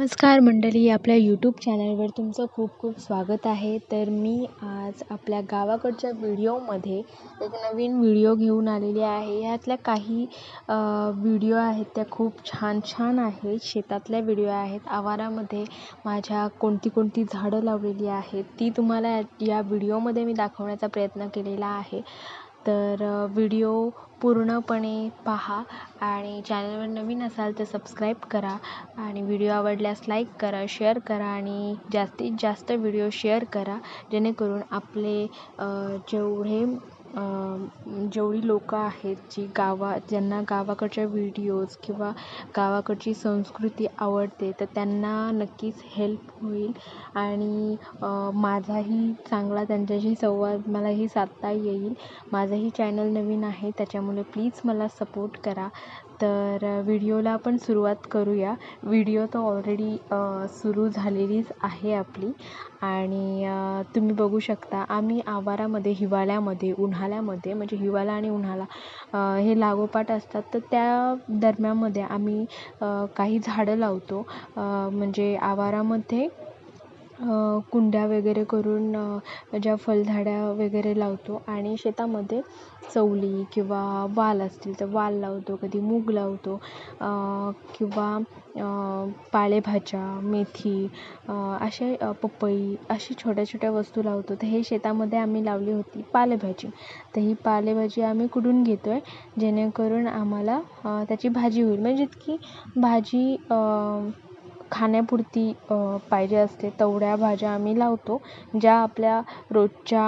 नमस्कार मंडळी आपल्या यूट्यूब चॅनलवर तुमचं खूप खूप स्वागत आहे. तर मी आज आपल्या गावाकडच्या व्हिडिओमध्ये एक नवीन व्हिडिओ घेऊन आलेली आहे. ह्यातल्या काही व्हिडिओ आहेत त्या खूप छान छान आहेत. शेतातल्या व्हिडिओ आहेत. आवारामध्ये माझ्या कोणती कोणती झाडं लावलेली आहेत ती तुम्हाला या व्हिडिओमध्ये मी दाखवण्याचा प्रयत्न केलेला आहे. तर व्हिडिओ पूर्णपणे पहा आणि चॅनलवर नवीन असाल तर सबस्क्राईब करा आणि व्हिडिओ आवडल्यास लाईक करा शेअर करा आणि जास्तीत जास्त व्हिडिओ शेअर करा जेणेकरून आपले जेवढे जेवढी लोकं आहेत जी गावा ज्यांना गावाकडच्या व्हिडिओज किंवा गावाकडची संस्कृती आवडते तर त्यांना नक्कीच हेल्प होईल. आणि माझाही चांगला त्यांच्याशी संवाद मलाही साधता येईल. माझंही चॅनल नवीन आहे त्याच्यामुळे प्लीज मला सपोर्ट करा. तर व्हिडिओला आपण सुरुवात करूया. व्हिडिओ तर ऑलरेडी सुरू झालेलीच आहे आपली. आणि तुम्ही बघू शकता आम्ही आवारामध्ये हिवाळ्यामध्ये उन्हाळ्यामध्ये म्हणजे हिवाळा आणि उन्हाळा हे लागोपाठ असतात. तर त्या दरम्यानमध्ये आम्ही काही झाडं लावतो. म्हणजे आवारामध्ये कुंड्या वगैरे करून ज्या फळझाड्या वगैरे लावतो आणि शेतामध्ये चवली किंवा वाल असतील तर वाल लावतो कधी मूग लावतो किंवा पालेभाज्या मेथी असे पपई अशी छोट्या छोट्या वस्तू लावतो. तर हे शेतामध्ये आम्ही लावली होती पालेभाजी. तर ही पालेभाजी आम्ही कुठून घेतो आहे जेणेकरून आम्हाला त्याची भाजी होईल. म्हणजे जितकी भाजी खाण्यापुरती पाहिजे असते तेवढ्या भाज्या आम्ही लावतो ज्या आपल्या रोजच्या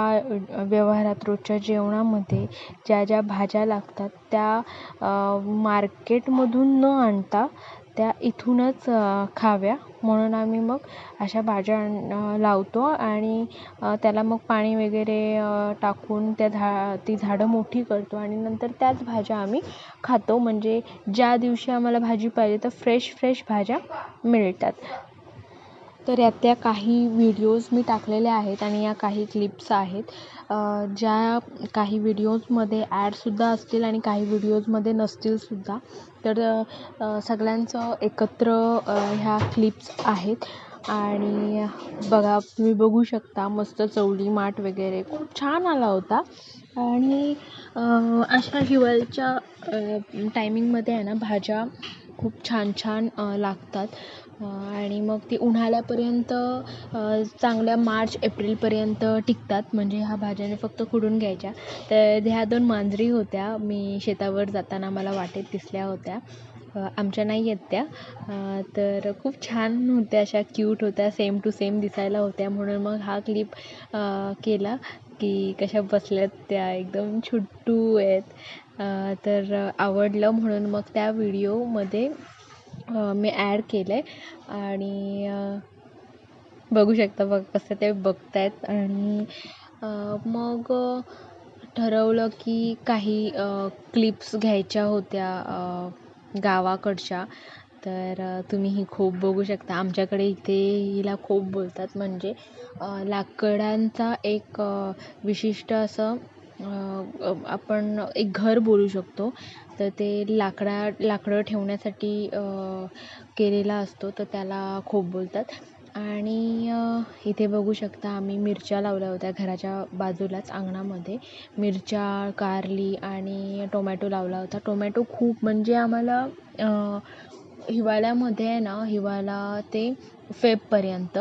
व्यवहारात रोजच्या जेवणामध्ये ज्या ज्या भाज्या लागतात त्या मार्केटमधून न आणता त्या इथूनच खाव्या. म्हणून आम्ही मग अशा भाज्या लावतो आणि त्याला मग पाणी वगैरे टाकून त्या झा ती झाडं मोठी करतो आणि नंतर त्याच भाज्या आम्ही खातो. म्हणजे ज्या दिवशी आम्हाला भाजी पाहिजे तर फ्रेश फ्रेश भाज्या मिळतात. तर यातल्या काही व्हिडिओज मी टाकलेल्या आहेत आणि या काही क्लिप्स आहेत. ज्या काही व्हिडिओजमध्ये ॲडसुद्धा असतील आणि काही व्हिडिओजमध्ये नसतीलसुद्धा तर सगळ्यांचं एकत्र ह्या क्लिप्स आहेत. आणि बघा तुम्ही बघू शकता मस्त चवली माठ वगैरे. खूप छान आला होता. आणि अशा हिवाळ्याच्या टायमिंगमध्ये आहे ना भाज्या खूप छान छान लागतात. आणि मग ती उन्हाळ्यापर्यंत चांगल्या मार्च एप्रिलपर्यंत टिकतात. म्हणजे ह्या भाज्याने फक्त खुडून घ्यायच्या. तर ह्या दोन मांजरी होत्या. मी शेतावर जाताना मला वाटेत दिसल्या होत्या. आमच्या नाही आहेत त्या. तर खूप छान होत्या. अशा क्यूट होत्या. सेम टू सेम दिसायला होत्या. म्हणून मग हा क्लिप केला की कशा बसल्यात त्या. एकदम छुट्टू आहेत. तर आवडलं म्हणून मग त्या व्हिडिओमध्ये मी ॲड केलं आहे आणि बघू शकता बघ कसं ते बघत आहेत आणि मग ठरवलं की काही क्लिप्स घ्यायच्या होत्या गावाकडच्या. तर तुम्ही ही खोप बघू शकता. आमच्याकडे इथे हिला खोप बोलतात. म्हणजे लाकडांचा एक विशिष्ट असं आपण एक घर बोलू शकतो. तर ते लाकडा लाकडं ठेवण्यासाठी केलेला असतो तर त्याला खोप बोलतात. आणि इथे बघू शकता आम्ही मिरच्या लावल्या होत्या घराच्या बाजूलाच अंगणामध्ये. मिरच्या कारली आणि टोमॅटो लावला होता. टोमॅटो खूप म्हणजे आम्हाला हिवाळ्यामध्ये आहे ना हिवाळा ते फेबपर्यंत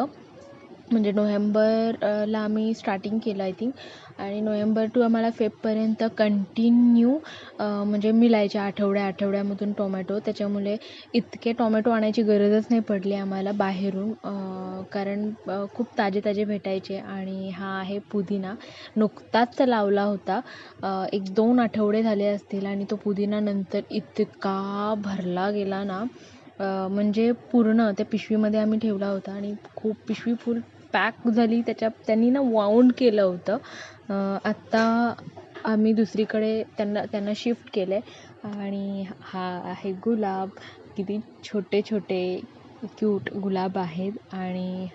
म्हणजे नोव्हेंबरला आम्ही स्टार्टिंग केलं आय थिंक आणि नोव्हेंबर टू आम्हाला फेबपर्यंत कंटिन्यू म्हणजे मिळायचे आठवड्या आठवड्यामधून टोमॅटो त्याच्यामुळे इतके टोमॅटो आणायची गरजच नाही पडली आम्हाला बाहेरून कारण खूप ताजे ताजे भेटायचे आणि हा आहे पुदिना. नुकताच लावला होता. एक दोन आठवडे झाले असतील आणि तो पुदिना नंतर इतका भरला गेला ना. म्हणजे पूर्ण त्या पिशवीमध्ये आम्ही ठेवला होता आणि खूप पिशवी फुल पॅक झाली. त्याच्या त्यांनी ना वाऊंड केलं होतं. आत्ता आम्ही दुसरीकडे त्यांना त्यांना शिफ्ट केलं आहे आणि हा आहे गुलाब. किती छोटे छोटे क्यूट गुलाब आहेत. आणि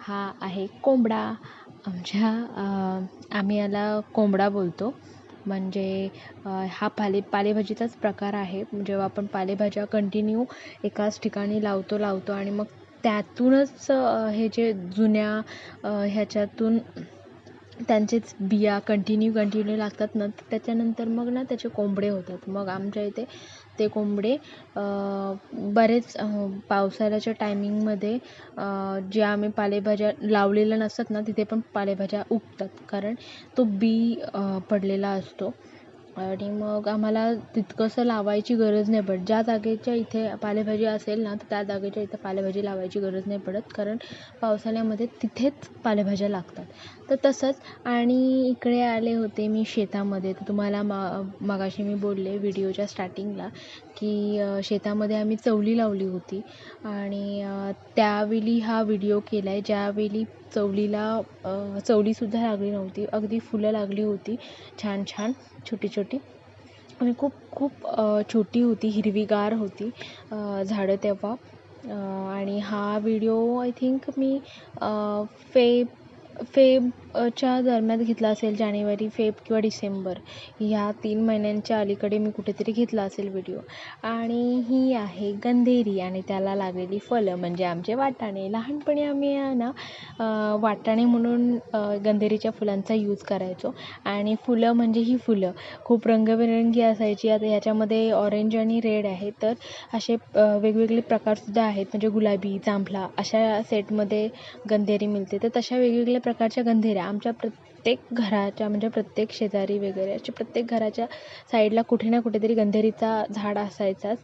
हा आहे कोंबडा. आमच्या आम्ही याला कोंबडा बोलतो. म्हणजे हा पाले पालेभाजीचाच प्रकार आहे. जेव्हा आपण पालेभाज्या कंटिन्यू एकाच ठिकाणी लावतो लावतो आणि मग त्यातूनच हे जे जुन्या ह्याच्यातून त्यांचेच बिया कंटिन्यू कंटिन्यू लागतात ना त्याच्यानंतर मग ना त्याचे कोंबडे होतात. मग आमच्या इथे ते कोंबडे बरेच पावसाळ्याच्या टायमिंगमध्ये जे आम्ही पालेभाज्या लावलेल्या नसतात ना तिथे पण पालेभाज्या उगतात. कारण तो बी पडलेला असतो. आणि मग आम्हाला तितकंसं लावायची गरज नाही पडत. ज्या जागेच्या इथे पालेभाजी असेल ना तर त्या जागेच्या इथं पालेभाजी लावायची गरज नाही पडत. कारण पावसाळ्यामध्ये तिथेच पालेभाज्या लागतात. तर तसंच आणि इकडे आले होते मी शेतामध्ये. तर तुम्हाला मा मगाशी मी बोलले व्हिडिओच्या स्टार्टिंगला की शेतामध्ये आम्ही चवली लावली होती. आणि त्यावेळी हा व्हिडिओ केला आहे ज्यावेळी चवलीला चवलीसुद्धा लागली नव्हती. अगदी फुलं लागली होती. छान छान. छोटी छोटी. आणि खूप खूप छोटी होती. हिरवीगार होती झाडं तेव्हा. आणि हा व्हिडिओ आय थिंक मी फेब च्या दरम्यान घेतला असेल जानेवारी फेब किंवा डिसेंबर ह्या तीन महिन्यांच्या अलीकडे मी कुठेतरी घेतला असेल व्हिडिओ आणि ही आहे गंधेरी आणि त्याला लागलेली फळं म्हणजे आमचे वाटाणे. लहानपणी आम्ही ना वाटाणे म्हणून गंधेरीच्या फुलांचा यूज करायचो. आणि फुलं म्हणजे ही फुलं. खूप रंगबेरंगी असायची. आता ह्याच्यामध्ये ऑरेंज आणि रेड आहे. तर असे वेगवेगळे प्रकारसुद्धा आहेत. म्हणजे गुलाबी जांभळा अशा सेटमध्ये गंधेरी मिळते. तर तशा वेगवेगळ्या प्रकारच्या गंधेऱ्या आमच्या प्र प्रत्येक घराच्या म्हणजे प्रत्येक शेजारी वगैरे अशा प्रत्येक घराच्या साईडला कुठे ना कुठेतरी गंधेरीचा झाड असायचाच.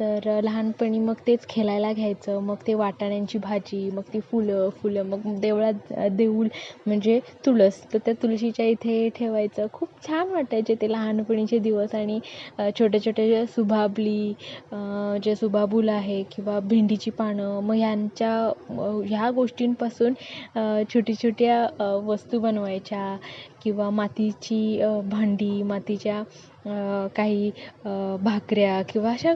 तर लहानपणी मग तेच खेळायला घ्यायचं मग ते वाटाण्यांची भाजी मग ती फुलं फुलं मग देवळात देऊळ म्हणजे तुळस. तर त्या तुळशीच्या इथे ठेवायचं. खूप छान वाटायचे ते लहानपणीचे दिवस आणि छोटे छोटे सुभाबली जे सुभाबुल आहे किंवा भेंडीची पानं मग ह्यांच्या ह्या गोष्टींपासून छोटी छोट्या वस्तू बनवायच्या. किंवा मातीची भांडी मातीच्या काही भाकऱ्या किंवा अशा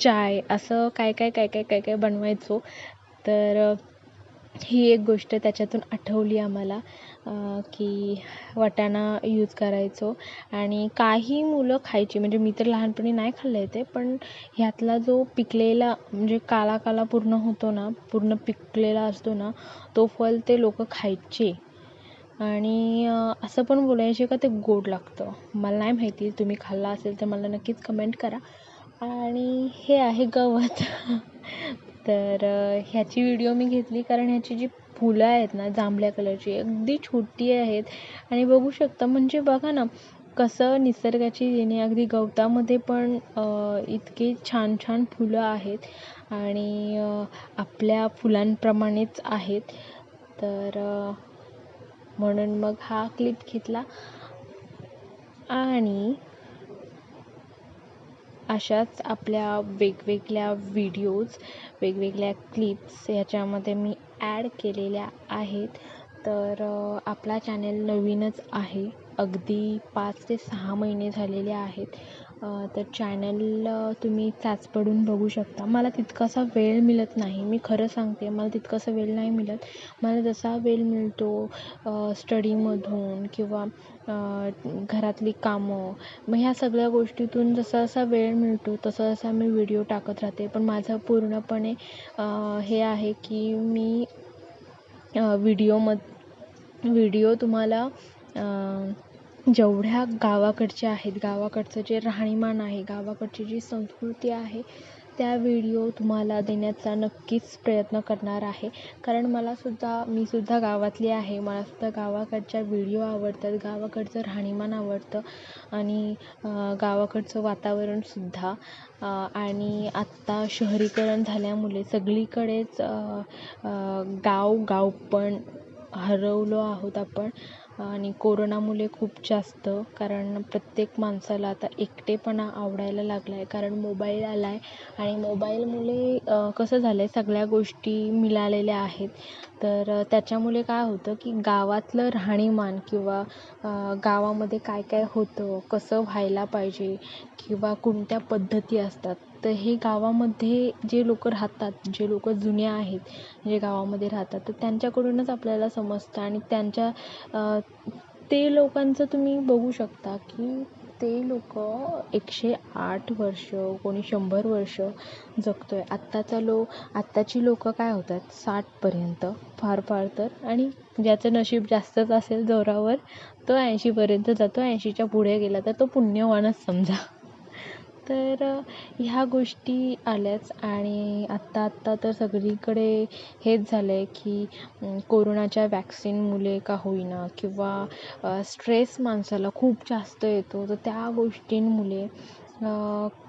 चाय असं काय काय काय काय काय काय बनवायचो. तर ही एक गोष्ट त्याच्यातून आठवली आम्हाला की वाटाणा यूज करायचो आणि काही मुलं खायची. म्हणजे मी तर लहानपणी नाही खाल्लं आहे ते पण ह्यातला जो पिकलेला म्हणजे काळा काळा पूर्ण होतो ना पूर्ण पिकलेला असतो ना तो फल ते लोक खायचे. आणि असं पण बोलायचे का ते गोड लागतं. मला नाही माहिती तुम्ही खाल्ला असेल तर मला नक्कीच कमेंट करा. आणि हे आहे गवत. तर ह्याची व्हिडिओ मी घेतली कारण ह्याची जी फुलं आहेत ना जांभळ्या कलरची अगदी छोटी आहेत. आणि बघू शकता म्हणजे बघा ना कसं निसर्गाची येणे अगदी गवतामध्ये पण इतकी छान छान फुलं आहेत. आणि आपल्या फुलांप्रमाणेच आहेत. तर म्हणून मग हा क्लिप घेतला. आणि अशाच आपल्या वेगवेगळ्या व्हिडिओज वेगवेगळ्या क्लिप्स ह्याच्यामध्ये मी ॲड केलेल्या आहेत. तर आपला चॅनल नवीनच आहे. अगदी पाच ते सहा महिने झालेले आहेत. तर चॅनल तुम्ही चाचपडून बघू शकता. मला तितकासा वेळ मिळत नाही. मी खरं सांगते मला तितकासा वेळ नाही मिळत. मला जसा वेळ मिळतो स्टडीमधून किंवा घरातली कामं मग ह्या सगळ्या गोष्टीतून जसा जसा वेळ मिळतो तसा तसा मी व्हिडिओ टाकत राहते. पण माझं पूर्णपणे हे आहे की मी व्हिडिओमध व्हिडिओ तुम्हाला जेवढ्या गावाकडच्या आहेत गावाकडचं जे राहणीमान आहे गावाकडची जी संस्कृती आहे त्या व्हिडिओ तुम्हाला देण्याचा नक्कीच प्रयत्न करणार आहे. कारण मलासुद्धा मीसुद्धा गावातली आहे. मलासुद्धा गावाकडच्या व्हिडिओ आवडतात गावाकडचं राहणीमान आवडतं आणि गावाकडचं वातावरणसुद्धा आणि आत्ता शहरीकरण झाल्यामुळे सगळीकडेच गाव गावपण हरवलो आहोत आपण. आणि कोरोनामुळे खूप जास्त कारण प्रत्येक माणसाला आता एकटेपणा आवडायला लागला आहे कारण मोबाईल आला आहे आणि मोबाईलमुळे कसं झालं आहे सगळ्या गोष्टी मिळालेल्या आहेत. तर त्याच्यामुळे काय होतं की गावातलं राहणीमान किंवा गावामध्ये काय काय होतं कसं व्हायला पाहिजे किंवा कोणत्या पद्धती असतात तर हे गावामध्ये जे लोक राहतात जे लोक जुने आहेत जे गावामध्ये राहतात तर त्यांच्याकडूनच आपल्याला समजतं आणि त्यांच्या ते लोकांचं तुम्ही बघू शकता की ते लोक एकशे आठ वर्ष कोणी शंभर वर्ष जगतो आहे आत्ताचा लो आत्ताची लोकं काय होतात? साठपर्यंत फार फार तर. आणि ज्याचं नशीब जास्तच असेल जोरावर तो ऐंशीपर्यंत जातो. ऐंशीच्या पुढे गेला तर तो पुण्यवानच समजा. तर ह्या गोष्टी आल्याच आणि आत्ता आत्ता तर सगळीकडे हेच झालं आहे की कोरोनाच्या वॅक्सिनमुळे का होईना किंवा स्ट्रेस माणसाला खूप जास्त येतो तर त्या गोष्टींमुळे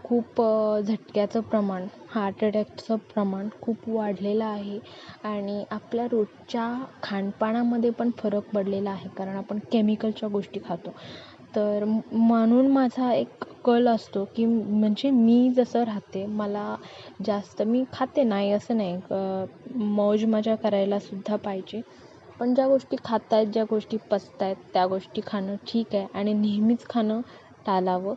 खूप झटक्याचं प्रमाण हार्ट अटॅकचं प्रमाण खूप वाढलेलं आहे आणि आपल्या रोजच्या खानपानामध्ये पण फरक पडलेला आहे कारण आपण केमिकलच्या गोष्टी खातो. तर म्हणून माझा एक कल असतो की म्हणजे मी जसं राहते मला जास्त मी खाते नाही असं नाही. मौज मजा करायला सुद्धा पाहिजे. पण ज्या गोष्टी खात आहेत ज्या गोष्टी पचत आहेत त्या गोष्टी खाणं ठीक आहे आणि नेहमीच खाणं टाळावं.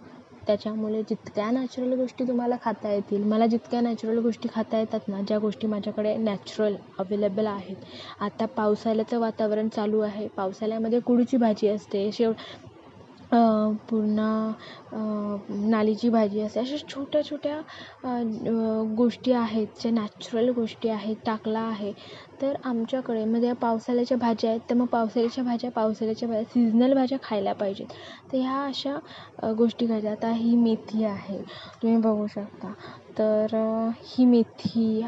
त्याच्यामुळे जितक्या नॅचरल गोष्टी तुम्हाला खाता येतील मला जितक्या नॅचरल गोष्टी खाता येतात ना ज्या गोष्टी माझ्याकडे नॅचरल अवेलेबल आहेत. आता पावसाळ्याचं वातावरण चालू आहे. पावसाळ्यामध्ये कुळीची भाजी असते. शेव पुन्हा नालीची भाजी असते. अशा छोट्या छोट्या गोष्टी आहेत ज्या नॅचरल गोष्टी आहेत टाकला आहे. तर आमच्याकडे म्हणजे पावसाळ्याच्या भाज्या आहेत तर मग पावसाळ्याच्या भाज्या पावसाळ्याच्या भाज्या सीझनल भाज्या खायला पाहिजेत. तर ह्या अशा गोष्टी खायच्या. आता ही मेथी आहे. तुम्ही बघू शकता. तर ही मेथी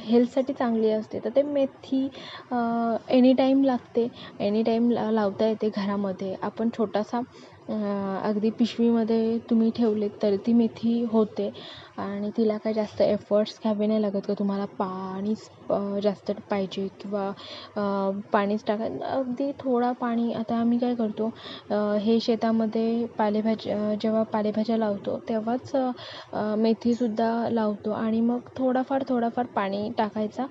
हेल्थसाठी चांगली असते. तर ते मेथी एनीटाईम लागते. एनीटाईम लावता येते घरामध्ये. आपण छोटासा अगदी पिशवीमध्ये तुम्ही ठेवले तर ती मेथी होते. आणि तिला काय जास्त एफर्ट्स घ्यावे नाही लागत का? तुम्हाला पाणीच जास्त पाहिजे किंवा पाणीच टाका. अगदी थोडा पाणी. आता आम्ही काय करतो हे शेतामध्ये पालेभाज्या जेव्हा पालेभाज्या लावतो तेव्हाच मेथीसुद्धा लावतो. आणि मग थोडाफार थोडाफार पाणी टाकायचा.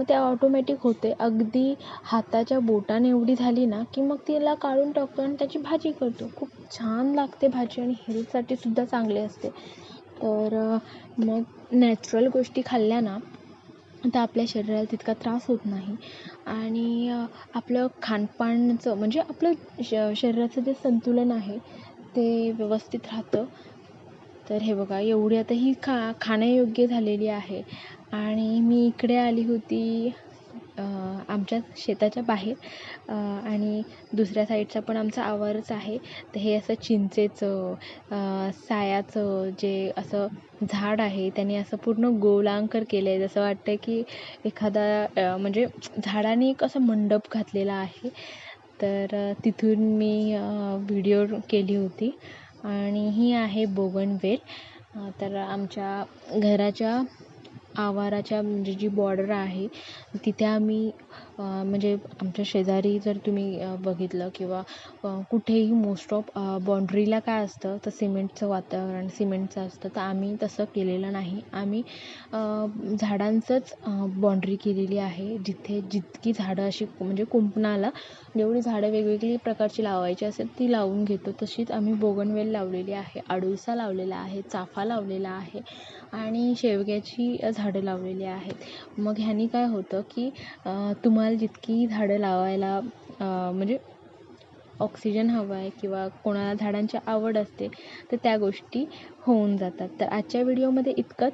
मग ते ऑटोमॅटिक होते. अगदी हाताच्या बोटाने एवढी झाली ना की मग तिला काढून टाकतो आणि त्याची भाजी करतो. खूप छान लागते भाजी आणि हेल्थसाठी सुद्धा चांगली असते. तर मग नॅचरल गोष्टी खाल्ल्या ना तर आपल्या शरीराला तितका त्रास होत नाही. आणि आपलं खानपानचं म्हणजे आपलं श शरीराचं जे संतुलन आहे ते व्यवस्थित राहतं. तर हे बघा एवढी आता ही खा खाण्यायोग्य झालेली आहे. आणि मी इकडे आली होती आमच्या शेताच्या बाहेर. आणि दुसऱ्या साईडचा पण आमचा आवारच आहे. तर हे असं चिंचेचं सायाचं जे असं झाड आहे त्याने असं पूर्ण गोलांकर केलं आहे जसं वाटतं की एखादा म्हणजे झाडाने एक असं मंडप घातलेला आहे. तर तिथून मी व्हिडिओ केली होती. आणि ही आहे बोगनवेल. तर आमच्या घराच्या आवाराच्या म्हणजे जी बॉर्डर आहे तिथे आम्ही म्हणजे आमच्या शेजारी जर तुम्ही बघितलं किंवा कुठेही मोस्ट ऑफ बाँड्रीला काय असतं तर सिमेंटचं वातावरण सिमेंटचं असतं. तर आम्ही तसं केलेलं नाही. आम्ही झाडांचंच बाँड्री केलेली आहे. जिथे जितकी झाडं अशी म्हणजे कुंपणाला जेवढी झाडं वेगवेगळी प्रकारची लावायची असेल ती लावून घेतो. तशीच आम्ही बोगनवेल लावलेली आहे अडुळसा लावलेला आहे चाफा लावलेला आहे आणि शेवग्याची झाडं लावलेली आहेत. मग ह्यानी काय होतं की तुम्हाला जितकी झाडं लावायला म्हणजे ऑक्सिजन हवा आहे किंवा कोणाला झाडांची आवड असते तर त्या गोष्टी होऊन जातात. तर आजच्या व्हिडिओमध्ये इतकंच.